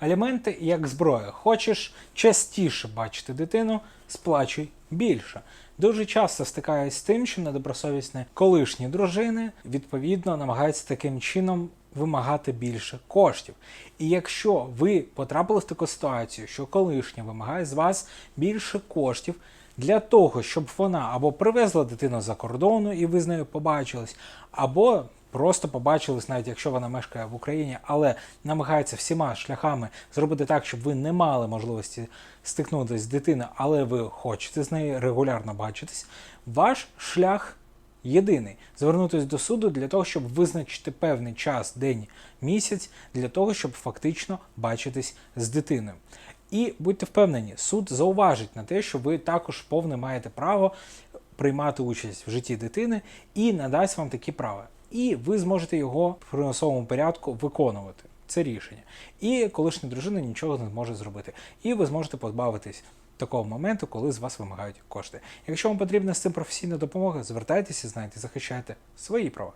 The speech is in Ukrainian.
Аліменти як зброя. Хочеш частіше бачити дитину, сплачуй більше. Дуже часто стикаюсь з тим, що недобросовісні колишні дружини відповідно намагаються таким чином вимагати більше коштів. І якщо ви потрапили в таку ситуацію, що колишня вимагає з вас більше коштів для того, щоб вона або привезла дитину за кордону і ви з нею побачились, або просто побачились, навіть якщо вона мешкає в Україні, але намагається всіма шляхами зробити так, щоб ви не мали можливості стикнутися з дитиною, але ви хочете з нею регулярно бачитись, ваш шлях єдиний звернутися до суду для того, щоб визначити певний час, день, місяць, для того, щоб фактично бачитись з дитиною. І будьте впевнені, суд зауважить на те, що ви також повне маєте право приймати участь в житті дитини і надасть вам такі права. І ви зможете його в примусовому порядку виконувати. Це рішення. І колишня дружина нічого не зможе зробити. І ви зможете позбавитись такого моменту, коли з вас вимагають кошти. Якщо вам потрібна з цим професійна допомога, звертайтеся, знайте, захищайте свої права.